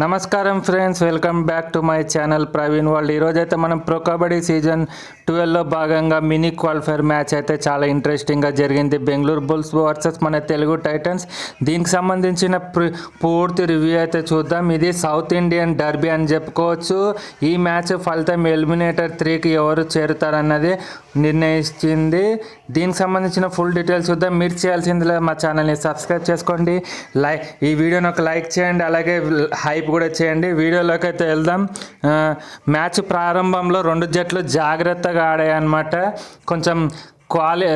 నమస్కారం friends welcome back to my channel Praveen world. ఈరోజైతే మనం ప్రో కబడ్డీ సీజన్ ట్వెల్వ్లో భాగంగా మినీ క్వాలిఫైర్ మ్యాచ్ అయితే చాలా ఇంట్రెస్టింగ్గా జరిగింది. బెంగళూరు బుల్స్ వర్సెస్ మన తెలుగు టైటన్స్. దీనికి సంబంధించిన ప్రి- పూర్తి రివ్యూ అయితే చూద్దాం. ఇది సౌత్ ఇండియన్ డర్బీ అని చెప్పుకోవచ్చు. ఈ మ్యాచ్ ఫలితం ఎలిమినేటర్ త్రీకి ఎవరు చేరుతారన్నది నిర్ణయించింది. దీనికి సంబంధించిన ఫుల్ డీటెయిల్స్ చూద్దాం. మీరు చేయాల్సిందిలా మా ఛానల్ని సబ్స్క్రైబ్ చేసుకోండి. లైక్ ఈ వీడియోని ఒక లైక్ చేయండి. అలాగే హైప్ కూడా చేయండి. వీడియోలోకి అయితే వెళ్దాం మ్యాచ్ ప్రారంభంలో రెండు జట్లు జాగ్రత్తగా ఆడాయన్నమాట. కొంచెం క్వాలి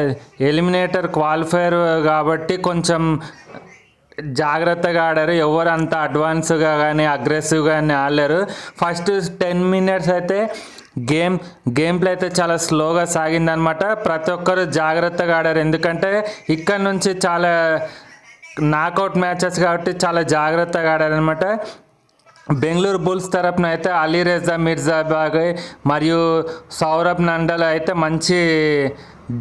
ఎలిమినేటర్ క్వాలిఫైర్ కాబట్టి కొంచెం జాగ్రత్తగా ఆడారు. ఎవరు అంత అడ్వాన్స్గా కానీ అగ్రెసివ్గా కానీ ఆడలేరు. ఫస్ట్ టెన్ మినిట్స్ అయితే గేమ్ గేమ్ ప్లే అయితే చాలా స్లోగా సాగిందనమాట ప్రతి ఒక్కరు జాగ్రత్తగా ఆడారు. ఎందుకంటే ఇక్కడ నుంచి చాలా నాకౌట్ మ్యాచెస్ కాబట్టి చాలా జాగ్రత్తగా ఆడారనమాట బెంగళూరు బుల్స్ తరపున అయితే అలీ రెజా మిర్జా బాగ్ మరియు సౌరభ్ నండల్ అయితే మంచి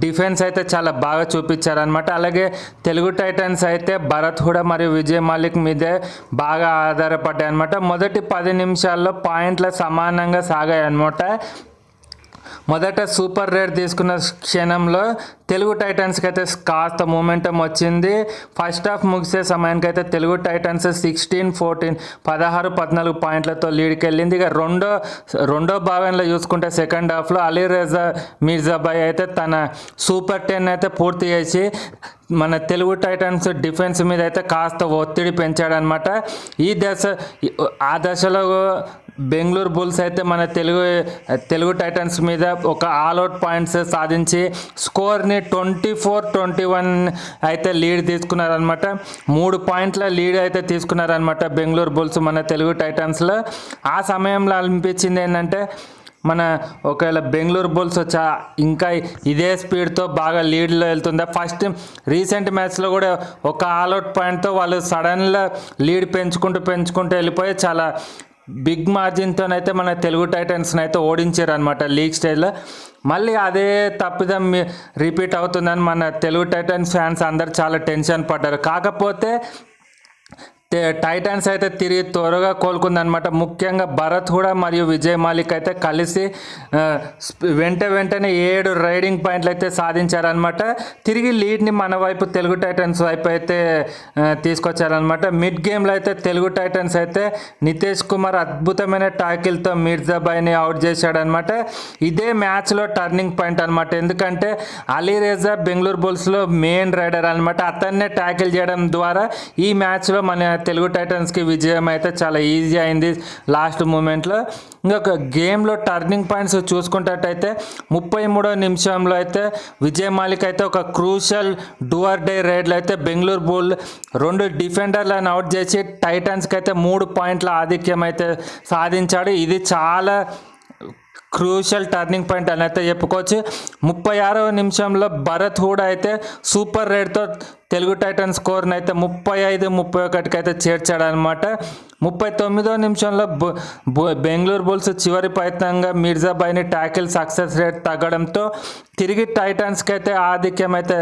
డిఫెన్స్ అయితే చాలా బాగా చూపించారనమాట అలాగే తెలుగు టైటన్స్ అయితే భరత్ హుడా మరియు విజయ్ మాలిక్ మీదే బాగా ఆధారపడ్డాయి అనమాట మొదటి పది నిమిషాల్లో పాయింట్ల సమానంగా సాగాయి అనమాట మొదట సూపర్ రేట్ తీసుకున్న క్షణంలో తెలుగు టైటన్స్కి అయితే కాస్త మూమెంటం వచ్చింది. ఫస్ట్ హాఫ్ ముగిసే సమయానికి అయితే తెలుగు టైటన్స్ సిక్స్టీన్ ఫోర్టీన్ పదహారు పద్నాలుగు పాయింట్లతో లీడ్కి వెళ్ళింది ఇక రెండో రెండో భాగంలో చూసుకుంటే సెకండ్ హాఫ్లో అలీ రేజా మీర్జాబాయ్ అయితే తన సూపర్ టెన్ అయితే పూర్తి చేసి మన తెలుగు టైటన్స్ డిఫెన్స్ మీద అయితే కాస్త ఒత్తిడి పెంచాడనమాట ఈ దశ ఆ దశలో బెంగళూరు బుల్స్ అయితే మన తెలుగు తెలుగు టైటన్స్ మీద ఒక ఆల్అవుట్ పాయింట్స్ సాధించి స్కోర్ని ట్వంటీ ఫోర్ ట్వంటీ వన్ అయితే లీడ్ తీసుకున్నారనమాట మూడు పాయింట్ల లీడ్ అయితే తీసుకున్నారనమాట బెంగళూరు బుల్స్ మన తెలుగు టైటన్స్లో. ఆ సమయంలో అనిపించింది ఏంటంటే మన ఒకవేళ బెంగళూరు బుల్స్ వచ్చా ఇంకా ఇదే స్పీడ్తో బాగా లీడ్లో వెళ్తుందా? ఫస్ట్ రీసెంట్ మ్యాచ్లో కూడా ఒక ఆల్అవుట్ పాయింట్తో వాళ్ళు సడన్గా లీడ్ పెంచుకుంటూ పెంచుకుంటూ వెళ్ళిపోయి చాలా బిగ్ మార్జిన్తోనైతే మన తెలుగు టైటన్స్ని అయితే ఓడించారు అనమాట లీగ్ స్టేజ్లో. మళ్ళీ అదే తప్పిదం రిపీట్ అవుతుందని మన తెలుగు టైటన్స్ ఫ్యాన్స్ అందరు చాలా టెన్షన్ పడ్డారు. కాకపోతే టైటాన్స్ అయితే తిరిగి త్వరగా కోలుకుందనమాట ముఖ్యంగా భరత్ కూడా మరియు విజయ్ మాలిక్ అయితే కలిసి వెంట వెంటనే ఏడు రైడింగ్ పాయింట్లు అయితే సాధించారనమాట తిరిగి లీడ్ని మన వైపు తెలుగు టైటన్స్ వైపు అయితే తీసుకొచ్చారనమాట మిడ్ గేమ్లో అయితే తెలుగు టైటన్స్ అయితే నితేష్ కుమార్ అద్భుతమైన టాకిల్తో మిర్జాబాయ్ని అవుట్ చేశాడనమాట ఇదే మ్యాచ్లో టర్నింగ్ పాయింట్ అనమాట ఎందుకంటే అలీ రేజా బెంగళూరు బుల్స్లో మెయిన్ రైడర్ అనమాట అతన్నే ట్యాకిల్ చేయడం ద్వారా ఈ మ్యాచ్లో మన తెలుగు టైటన్స్కి విజయం అయితే చాలా ఈజీ అయింది లాస్ట్ మూమెంట్లో. ఇంకొక గేమ్లో టర్నింగ్ పాయింట్స్ చూసుకున్నట్టయితే ముప్పై మూడో నిమిషంలో అయితే విజయ్ మాలిక్ అయితే ఒక క్రూషల్ డూఆర్ డే రైడ్లో అయితే బెంగళూరు బుల్ రెండు డిఫెండర్లను అవుట్ చేసి టైటన్స్కి అయితే మూడు పాయింట్ల ఆధిక్యం అయితే సాధించాడు. ఇది చాలా క్రూషియల్ టర్నింగ్ పాయింట్ అని అయితే చెప్పుకోవచ్చు. ముప్పై ఆరవ నిమిషంలో భరత్ హూడ్ అయితే సూపర్ రేట్తో తెలుగు టైటన్ స్కోర్ని అయితే ముప్పై ఐదు ముప్పై ఒకటికి అయితే చేర్చాడనమాట ముప్పై తొమ్మిదో నిమిషంలో బెంగళూరు బుల్స్ చివరి ప్రయత్నంగా మిర్జాబాయిని ట్యాకిల్ సక్సెస్ రేట్ తగ్గడంతో తిరిగి టైటన్స్కి అయితే ఆధిక్యం అయితే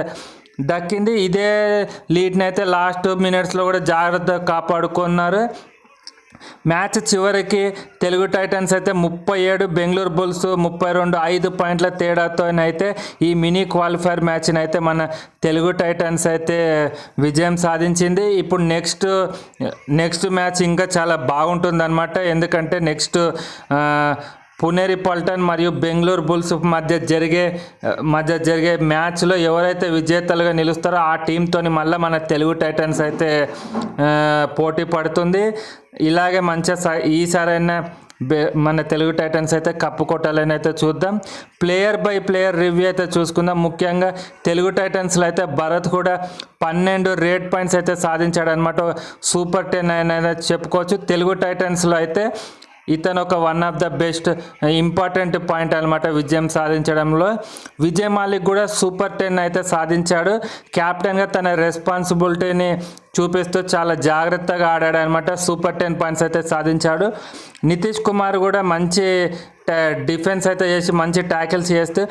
దక్కింది. ఇదే లీడ్ని అయితే లాస్ట్ మినిట్స్లో కూడా జాగ్రత్తగా కాపాడుకున్నారు. మ్యాచ్ చివరికి తెలుగు టైటన్స్ అయితే ముప్పై ఏడు బెంగళూరు బుల్స్ ముప్పై రెండు ఐదు పాయింట్ల తేడాతో అయితే ఈ మినీ క్వాలిఫైర్ మ్యాచ్ని అయితే మన తెలుగు టైటన్స్ అయితే విజయం సాధించింది. ఇప్పుడు నెక్స్ట్ నెక్స్ట్ మ్యాచ్ ఇంకా చాలా బాగుంటుందన్నమాట. ఎందుకంటే నెక్స్ట్ పునేరి పల్టన్ మరియు బెంగళూరు బుల్స్ మధ్య జరిగే మధ్య జరిగే మ్యాచ్లో ఎవరైతే విజేతలుగా నిలుస్తారో ఆ టీంతో మళ్ళీ మన తెలుగు టైటన్స్ అయితే పోటీ పడుతుంది. ఇలాగే మంచిగా స- ఈసారైనా బె మన తెలుగు టైటన్స్ అయితే కప్పు కొట్టాలని అయితే చూద్దాం. ప్లేయర్ బై ప్లేయర్ రివ్యూ అయితే చూసుకుందాం. ముఖ్యంగా తెలుగు టైటన్స్లో అయితే భరత్ కూడా పన్నెండు రేట్ పాయింట్స్ అయితే సాధించాడు అనమాట సూపర్ టెన్ అనేది చెప్పుకోవచ్చు. తెలుగు టైటన్స్లో అయితే ఇతను ఒక one of the best important point అనమాట విజయం సాధించడంలో. విజయ్ మాలిక్ కూడా సూపర్ టెన్ అయితే సాధించాడు. కెప్టెన్గా తన రెస్పాన్సిబిలిటీని చూపిస్తూ చాలా జాగ్రత్తగా ఆడాడు అనమాట సూపర్ టెన్ పాయింట్స్ అయితే సాధించాడు. నితీష్ కుమార్ కూడా మంచి uh, డిఫెన్స్ అయితే చేసి మంచి ట్యాకిల్స్ చేస్తూ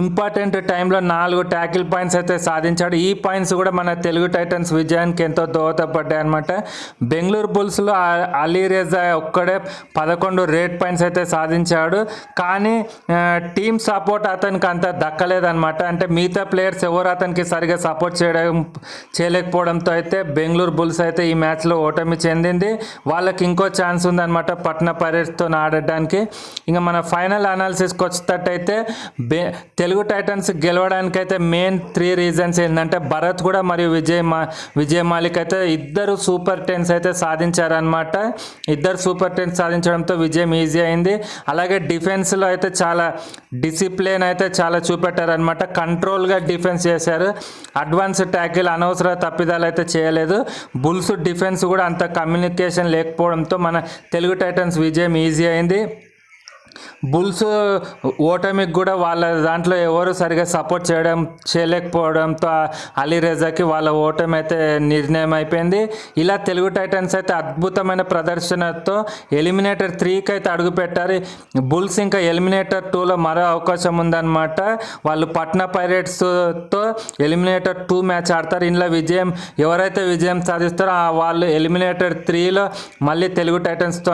ఇంపార్టెంట్ టైంలో నాలుగు ట్యాకిల్ పాయింట్స్ అయితే సాధించాడు. ఈ పాయింట్స్ కూడా మన తెలుగు టైటన్స్ విజయానికి ఎంతో దోహదపడ్డాయి అనమాట బెంగళూరు బుల్స్లో అలీ రేజా ఒక్కడే పదకొండు రేట్ పాయింట్స్ అయితే సాధించాడు. కానీ టీమ్ సపోర్ట్ అతనికి అంత దక్కలేదనమాట అంటే మిగతా ప్లేయర్స్ ఎవరు అతనికి సరిగా సపోర్ట్ చేయడం చేయలేకపోవడంతో అయితే బెంగళూరు బుల్స్ అయితే ఈ మ్యాచ్లో ఓటమి చెందింది. వాళ్ళకి ఇంకో ఛాన్స్ ఉందన్నమాట పట్న పైరేట్స్తో ఆడడానికి. ఇంకా మన ఫైనల్ అనాలిసిస్కి వచ్చేటట్టయితే బే తెలుగు టైటన్స్ గెలవడానికి అయితే మెయిన్ త్రీ రీజన్స్ ఏంటంటే భరత్ కూడా మరియు విజయ్ మా విజయ్ మాలిక్ అయితే ఇద్దరు సూపర్ టెన్స్ అయితే సాధించారనమాట ఇద్దరు సూపర్ టెన్స్ సాధించడంతో విజయం ఈజీ అయింది. అలాగే డిఫెన్స్లో అయితే చాలా డిసిప్లిన్ అయితే చాలా చూపెట్టారనమాట కంట్రోల్గా డిఫెన్స్ చేశారు. అడ్వాన్స్ ట్యాకిల్ అనవసర తప్పిదాలు అయితే చేయలేదు. బుల్స్ డిఫెన్స్ కూడా అంత కమ్యూనికేషన్ లేకపోవడంతో మన తెలుగు టైటన్స్ విజయం ఈజీ అయింది. బుల్స్ ఓటమికి కూడా వాళ్ళ దాంట్లో ఎవరు సరిగా సపోర్ట్ చేయడం చేయలేకపోవడంతో అలీ రేజాకి వాళ్ళ ఓటమి అయితే నిర్ణయం అయిపోయింది. ఇలా తెలుగు టైటన్స్ అయితే అద్భుతమైన ప్రదర్శనతో ఎలిమినేటర్ త్రీకి అయితే అడుగుపెట్టారు బుల్స్ ఇంకా ఎలిమినేటర్ టూలో మరో అవకాశం ఉందన్నమాట. వాళ్ళు పట్నా పైరేట్స్తో ఎలిమినేటర్ టూ మ్యాచ్ ఆడతారు. ఇందులో విజయం ఎవరైతే విజయం సాధిస్తారో ఆ వాళ్ళు ఎలిమినేటర్ త్రీలో మళ్ళీ తెలుగు టైటన్స్తో